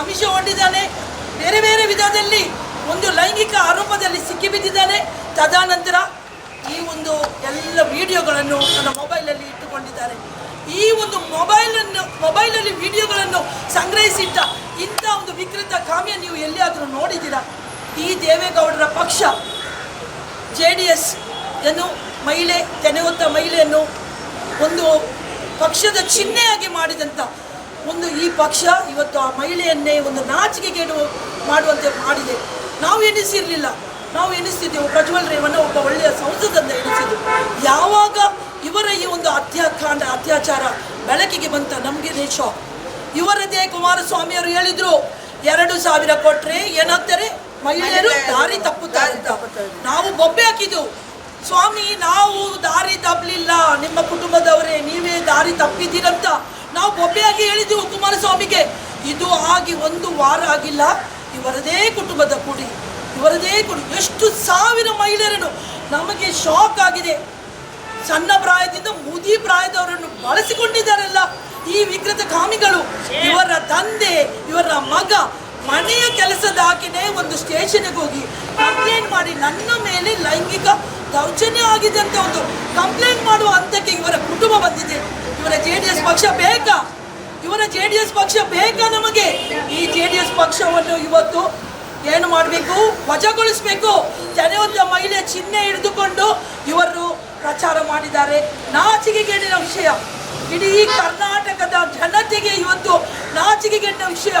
ಆಮಿಷ ಹೊಂದಿದ್ದಾನೆ. ಬೇರೆ ಬೇರೆ ವಿಧದಲ್ಲಿ ಒಂದು ಲೈಂಗಿಕ ಆರೋಪದಲ್ಲಿ ಸಿಕ್ಕಿಬಿದ್ದಿದ್ದಾನೆ. ತದನಂತರ ಈ ಒಂದು ಎಲ್ಲ ವಿಡಿಯೋಗಳನ್ನು ನನ್ನ ಮೊಬೈಲಲ್ಲಿ ಇಟ್ಟುಕೊಂಡಿದ್ದಾರೆ. ಈ ಒಂದು ಮೊಬೈಲನ್ನು, ಮೊಬೈಲಲ್ಲಿ ವಿಡಿಯೋಗಳನ್ನು ಸಂಗ್ರಹಿಸಿಟ್ಟ ಇಂಥ ಒಂದು ವಿಕೃತ ಕಾಮ್ಯ ನೀವು ಎಲ್ಲಿಯಾದರೂ ನೋಡಿದ್ದೀರಾ? ಈ ದೇವೇಗೌಡರ ಪಕ್ಷ, ಜೆ ಡಿ ಎಸ್ ಅನ್ನು ಮಹಿಳೆ ತೆನೆಗೊತ್ತ ಮಹಿಳೆಯನ್ನು ಒಂದು ಪಕ್ಷದ ಚಿಹ್ನೆಯಾಗಿ ಮಾಡಿದಂಥ ಒಂದು ಈ ಪಕ್ಷ ಇವತ್ತು ಆ ಮಹಿಳೆಯನ್ನೇ ಒಂದು ನಾಚಿಕೆಗೇಡು ಮಾಡುವಂತೆ ಮಾಡಿದೆ. ನಾವು ಎನಿಸಿರಲಿಲ್ಲ ನಾವು ಎನಿಸ್ತಿದ್ದೆವು ಪ್ರಜ್ವಲ್ ರೇವಣ್ಣ ಒಬ್ಬ ಒಳ್ಳೆಯ ಸಂಸದಂತ ಎನಿಸಿದ್ದು ಯಾವಾಗ ಇವರ ಈ ಒಂದು ಅತ್ಯಾಕಾಂಡ ಅತ್ಯಾಚಾರ ಬೆಳಕಿಗೆ ಬಂತ ನಮಗೆ ಶಾಕ್ ಇವರದೇ ಕುಮಾರಸ್ವಾಮಿಯವರು ಹೇಳಿದ್ರು ಎರಡು ಸಾವಿರ ಕೊಟ್ಟರೆ ಏನಾಗ್ತಾರೆ? ಮಹಿಳೆಯರು ದಾರಿ ತಪ್ಪುತ್ತಾರೆ ಅಂತ ನಾವು ಬೊಬ್ಬೆ ಹಾಕಿದ್ದು ಸ್ವಾಮಿ ನಾವು ದಾರಿ ತಪ್ಪಲಿಲ್ಲ. ನಿಮ್ಮ ಕುಟುಂಬದವರೇ ನೀವೇ ದಾರಿ ತಪ್ಪಿದ್ದೀರಂತ ನಾವು ಬೊಬ್ಬೆಯಾಗಿ ಹೇಳಿದ್ದೆವು ಕುಮಾರಸ್ವಾಮಿಗೆ, ಇದು ಆಗಿ ಒಂದು ವಾರ ಆಗಿಲ್ಲ, ಇವರದೇ ಕುಟುಂಬದ ಕುಡಿ, ಇವರದೇ ಕುಡಿ, ಎಷ್ಟು ಸಾವಿರ ಮಹಿಳೆಯರನ್ನು ನಮಗೆ ಶಾಕ್ ಆಗಿದೆ. ಸಣ್ಣ ಪ್ರಾಯದಿಂದ ಮುದಿ ಪ್ರಾಯದವರನ್ನು ಬಳಸಿಕೊಂಡಿದ್ದಾರಲ್ಲ ಈ ವಿಕೃತ ಕಾಮಿಗಳು. ಇವರ ತಂದೆ, ಇವರ ಮಗ ಮನೆಯ ಕೆಲಸದಾಕಿನೇ ಒಂದು ಸ್ಟೇಷನ್ಗೆ ಹೋಗಿ ಕಂಪ್ಲೇಂಟ್ ಮಾಡಿ ನನ್ನ ಮೇಲೆ ಲೈಂಗಿಕ ದೌರ್ಜನ್ಯ ಆಗಿದೆ ಅಂತ ಒಂದು ಕಂಪ್ಲೇಂಟ್ ಮಾಡುವ ಹಂತಕ್ಕೆ ಇವರ ಕುಟುಂಬ ಬಂದಿದೆ ಇವರ ಜೆ ಡಿ ಎಸ್ ಪಕ್ಷ ಬೇಕಾ ಇವರ ಜೆ ಡಿ ಎಸ್ ಪಕ್ಷ ಬೇಕಾ ನಮಗೆ. ಈ ಜೆ ಡಿ ಎಸ್ ಪಕ್ಷವನ್ನು ಇವತ್ತು ಏನು ಮಾಡಬೇಕು? ವಜಾಗೊಳಿಸಬೇಕು. ಜನವತ್ತ ಮಹಿಳೆ ಚಿಹ್ನೆ ಹಿಡಿದುಕೊಂಡು ಇವರು ಪ್ರಚಾರ ಮಾಡಿದ್ದಾರೆ. ನಾಚಿಕೆಗೇಡಿನ ವಿಷಯ. ಇಡೀ ಕರ್ನಾಟಕದ ಜನತೆಗೆ ಇವತ್ತು ನಾಚಿಕೆಗೇಡಿನ ವಿಷಯ.